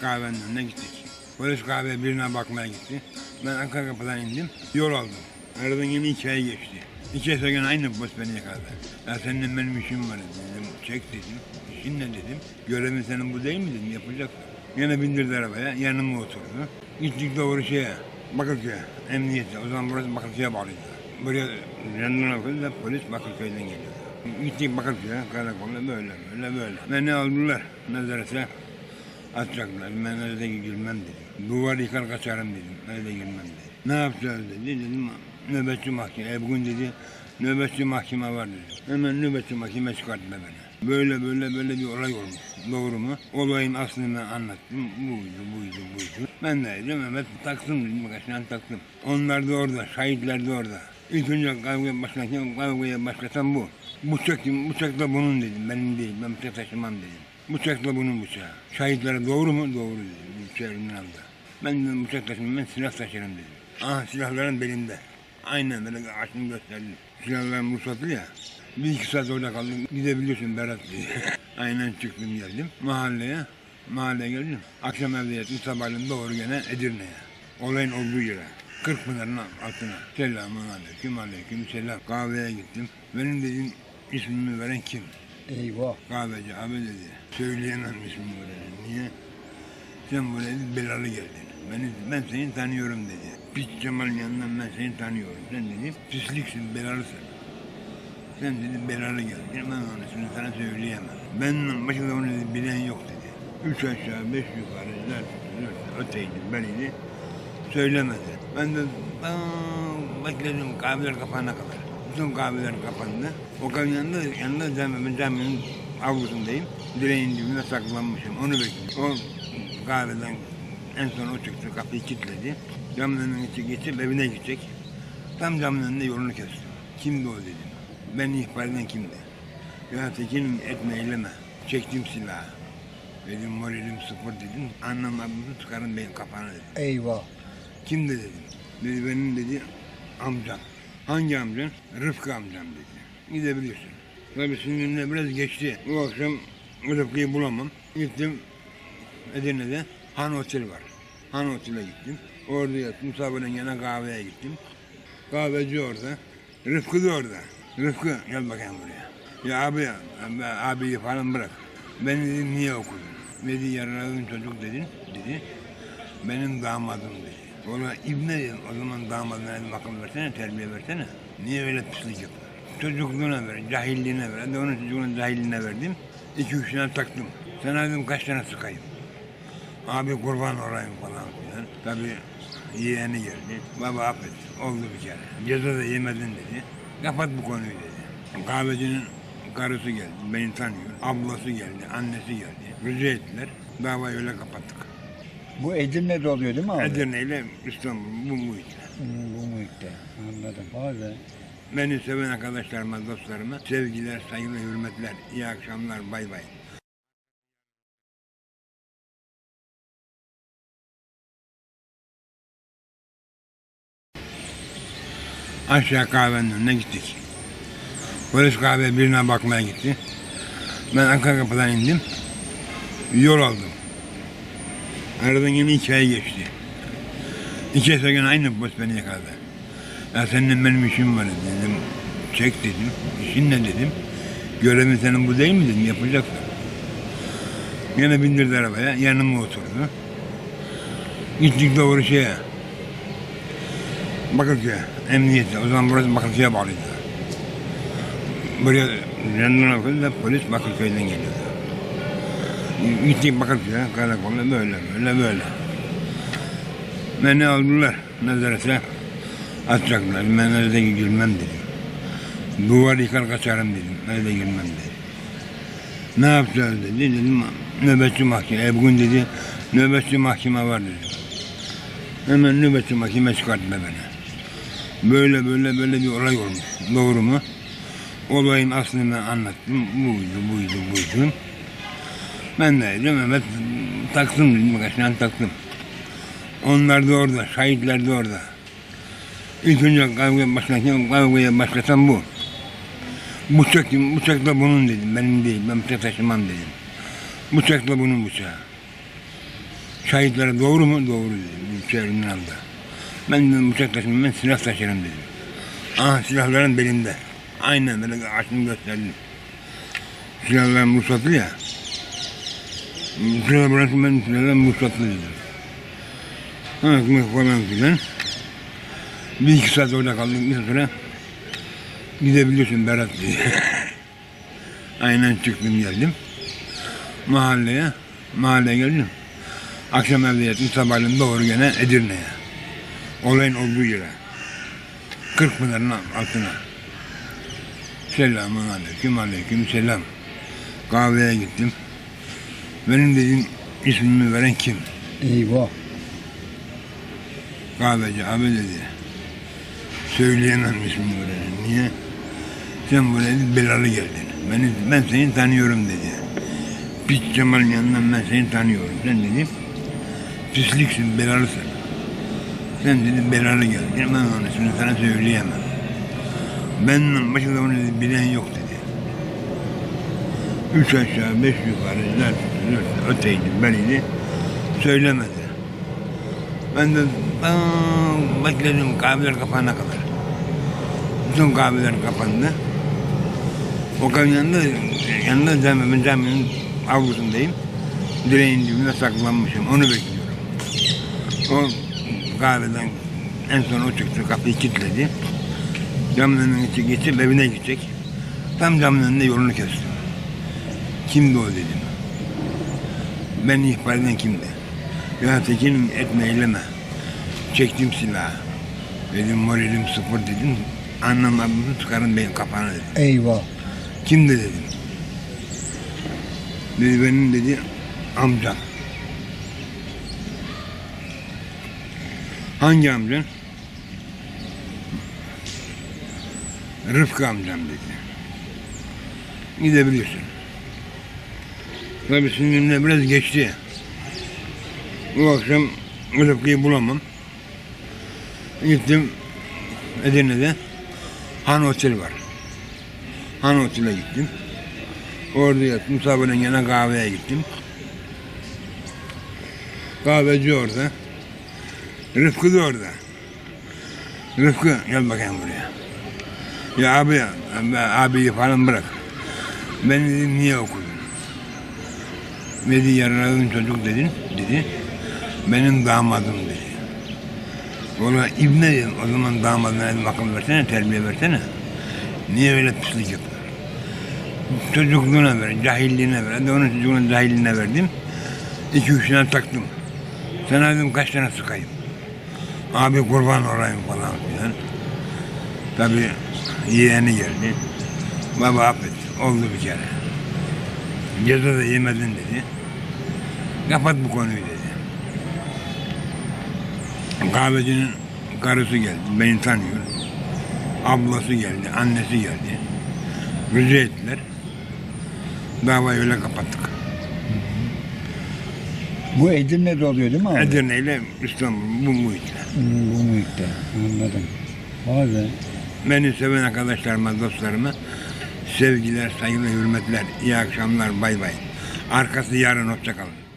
Kahvenin önüne gittik. Polis kahve birine bakmaya gitti. Ben arka kapıdan indim. Yol aldım. Aradan yine iki ay geçti. İki ay sonra aynı polis beni yakaladı. Ya seninle benim işim var dedim. Çek dedim. İşin ne dedim. Görevin senin bu değil mi dedim. Yapacaksın. Yine bindirdi arabaya. Yanıma oturdu. Gittik doğru şeye. Bakırköy'e. Emniyete. O zaman burası Bakırköy'e bağlıydı. Buraya jandarma koydu da polis Bakırköy'den geliyordu. Gittik Bakırköy'e. Karakolla böyle böyle böyle. Beni aldılar. Nezarete atacaklar. Ben öyle girmem dedim. Duvar yıkar kaçarım dedim. Öyle girmem dedim. Ne yapacağız dedi. Dedim nöbetçi mahkeme. E bugün dedi nöbetçi mahkeme var dedi. Hemen nöbetçi mahkeme çıkartma beni. Böyle böyle böyle bir olay olmuş. Doğru mu? Olayın aslını anlattım. Buydu buydu buydu. Ben de dedim evet taktım dedim. Birkaçtan taktım. Onlar da orada. Şahitler de orada. İlk önce kavgaya başlarken kavgaya başlatan bu. Bıçak kim? Bıçak da bunun dedim. Benim değil. Ben bıçak taşımam dedim. Bıçakla bunun bıçağı. Şahitlere doğru mu? Doğru dedim. Bıçağı elimden aldı. Ben dedim bıçak taşımam. Ben silah taşırım dedim. Aha silahların belimde. Aynen böyle açtım gösterdim. Silahlarım ruhsatlı ya. Bir iki saat orada kaldım. Gidebiliyorsun Berat dedi. Aynen çıktım geldim mahalleye. Mahalleye geldim. Akşam evde yattım. Sabahleyin doğru gene Edirne'ye. Olayın olduğu yere. Kırkpınar'ın altına. Selamun aleyküm aleyküm selam. Kahveye gittim. Benim dedim ismimi veren kim? Eyvah. Kahveci abi dedi. Söyleyemem ismini veren. Niye? Sen buraya belalı geldin. Ben, ben seni tanıyorum dedi. Pis Cemal'in yanından ben seni tanıyorum. Sen dedi pisliksin, belalısın. Sen dedi belalı geldin. Ben onun ismini sana söyleyemem. Benden başka onu bilen yok dedi. Üç aşağı, beş yukarı, dört, dört, öteydi, beliydi. Söylemedi. Ben de aa, bekledim kahveler kapana kadar. Bütün kahveler kapandı. O yanında, yanında ben caminin avlusundayım. Direğin dibine saklanmışım. Onu bekliyorum. O kahveden en son o çıktı, kapıyı kilitledi. Camın önüne geçip, evine gidecek. Tam camın önünde yolunu kestim. Kimdi o dedim. Ben ihbar eden kimdi? Ya Tekin etme eyleme. Çektim silahı. Dedim moralim sıfır dedim. Abimi çıkarın benim kafana dedim. Eyvah. Kim de dedim. Dedi benim dedi amcam. Hangi amcan? Rıfkı amcam dedi. Gidebiliyorsun. Tabii sinirimle biraz geçti. Bu akşam Rıfkı'yı bulamam. Gittim Edirne'de Han Otel var. Han Otel'e gittim. Orada yattım. Sabahleyin yana kahveye gittim. Kahveci orada. Rıfkı da orada. Rıfkı gel bakayım buraya. Ya abi ya, abi, abiyi falan bırak. Ben dedim niye okudun? Dedi yaraladığın çocuk dedin. Dedi. Benim damadım dedi. Ona ibne. O zaman damadına dedim akıl versene, terbiye versene. Niye öyle pislik yapıyor? Çocukluğuna ver, cahilliğine ver. Hadi onun çocuğuna cahilliğine verdim. İki üç tane taktım. Sana dedim kaç tane sıkayım. Abi kurban olayım falan filan. Tabii yeğeni geldi. Baba affet. Oldu bir kere. Ceza da yemedin dedi. Kapat bu konuyu dedi. Kahvecinin karısı geldi. Beni tanıyor. Ablası geldi. Annesi geldi. Rica ettiler. Davayı öyle kapattık. Bu Edirne'de oluyor değil mi abi? Edirne ile İstanbul bu işte. Hmm, bu muhitte. Anladım. Abi. Beni seven arkadaşlarıma, dostlarıma sevgiler, saygılar, hürmetler. İyi akşamlar, bay bay. Aşağı kahvenin önüne gittik. Polis kahve birine bakmaya gitti. Ben arka kapıdan indim. Yol aldım. Aradan yine iki ay geçti. İki ay sonra aynı polis beni yakaladı. Ya seninle benim işim var dedim. Çek dedim. İşin ne dedim. Görevin senin bu değil mi dedim. Yapacaksın. Yine bindirdi arabaya. Yanıma oturdu. Gittik doğru şeye. Bakırköy'e. Emniyete. O zaman burası Bakırköy'e bağlıydı. Buraya jandarma polis Bakırköy'den geliyordu. Gittik Bakırköy'e. Karakolla böyle böyle böyle. Beni aldılar nezarete atacaklar. Ben öyle girmem dedim. Duvar yıkar kaçarım dedim. Öyle girmem dedim. Ne yapacağız dedi. Dedim nöbetçi mahkeme. E bugün dedi nöbetçi mahkeme var dedi. Hemen nöbetçi mahkeme çıkartma beni. Böyle böyle böyle bir olay olmuş. Doğru mu? Olayın aslını anlattım. Buydu buydu buydu. Ben de dedim evet taktım dedim tane taktım. Onlar da orada, şahitler de orada. İlk önce kavgaya başlarken kavgaya başlatan bu. Bıçak? Bıçak da bunun dedim. Benim değil. Ben bıçak taşımam dedim. Bıçakla bunun bıçağı. Şahitlere doğru mu? Doğru dedi. Çevrinden aldı. Ben dedim bıçak taşımam ben silah taşırım dedim. Aha silahların belimde. Aynen böyle açtım gösterdim. Silahlarım ruhsatlı ya. Ben silahlarım ruhsatlı dedim. Ha, falan filan. Bir iki saat orada kaldık bir sonra gidebiliyorsun Berat dedi. Aynen çıktım geldim. Mahalleye, mahalleye geldim. Akşam evde yattım, sabahleyin doğru gene Edirne'ye. Olayın olduğu yere. Kırkpınar'ın altına. Selamun aleyküm, aleyküm selam. Kahveye gittim. Benim dedim ismimi veren kim? Eyvah. Kahveci abi dedi. Söyleyemem ismini veren. Niye? Sen buraya dedi, belalı geldin. Ben, ben seni tanıyorum dedi. Piç Cemal'in yanından ben seni tanıyorum. Sen dedi pisliksin, belalısın. Sen dedi belalı geldin. Ben onun ismini sana söyleyemem. Benden başında onu dedi, bilen yok dedi. Üç aşağı, beş yukarı, dört öteydi, beliydi. Söylemedi. Ben de aa, bekledim kahveler kapana kadar. Bütün kahveler kapandı. O yanında, yanında cami, ben caminin avlusundayım. Direğin dibine saklanmışım, onu bekliyorum. O kahveden en son o çıktı, kapıyı kilitledi. Camın önüne geçip evine gidecek. Tam camın önünde yolunu kestim. Kimdi o dedim. Ben ihbar eden kimdi? Ya Tekin etme eyleme. Çektim silahı. Dedim moralim sıfır dedim. Abimi çıkarın benim kafana dedim. Eyvah. Kimdi dedim. Dedi benim dedi amcam. Hangi amcan? Rıfkı amcam dedi. Gidebilirsin. Tabii sinirine biraz geçti. Bu akşam Rıfkı'yı bulamam. Gittim Edirne'de Han Otel var. Han Otel'e gittim. Orada yattım. Sabahleyin gene kahveye gittim. Kahveci orada. Rıfkı da orada. Rıfkı gel bakayım buraya. Ya abi, abi abiyi falan bırak. Ben niye okudun? Dedi yaraladığın çocuk dedin, dedi. Benim damadım dedi. Valla İbne dedim, o zaman damadına dedim akıl versene, terbiye versene. Niye öyle pislik yapıyor? Çocukluğuna ver, cahilliğine ver. Hadi onun çocuğuna cahilliğine verdim. İki üç tane taktım. Sana dedim kaç tane sıkayım. Abi kurban olayım falan filan. Tabii yeğeni geldi. Baba affet, oldu bir kere. Ceza da yemedin dedi. Kapat bu konuyu dedi. Kahvecinin karısı geldi, beni tanıyor. Ablası geldi, annesi geldi. Rücu ettiler. Davayı öyle kapattık. Bu Edirne'de oluyor değil mi abi? Edirne ile İstanbul, bu işte. Hmm, bu muhitte. Anladım. Vay be. Beni seven arkadaşlarıma, dostlarıma sevgiler, saygılar, hürmetler, iyi akşamlar, bay bay. Arkası yarın, hoşça kalın.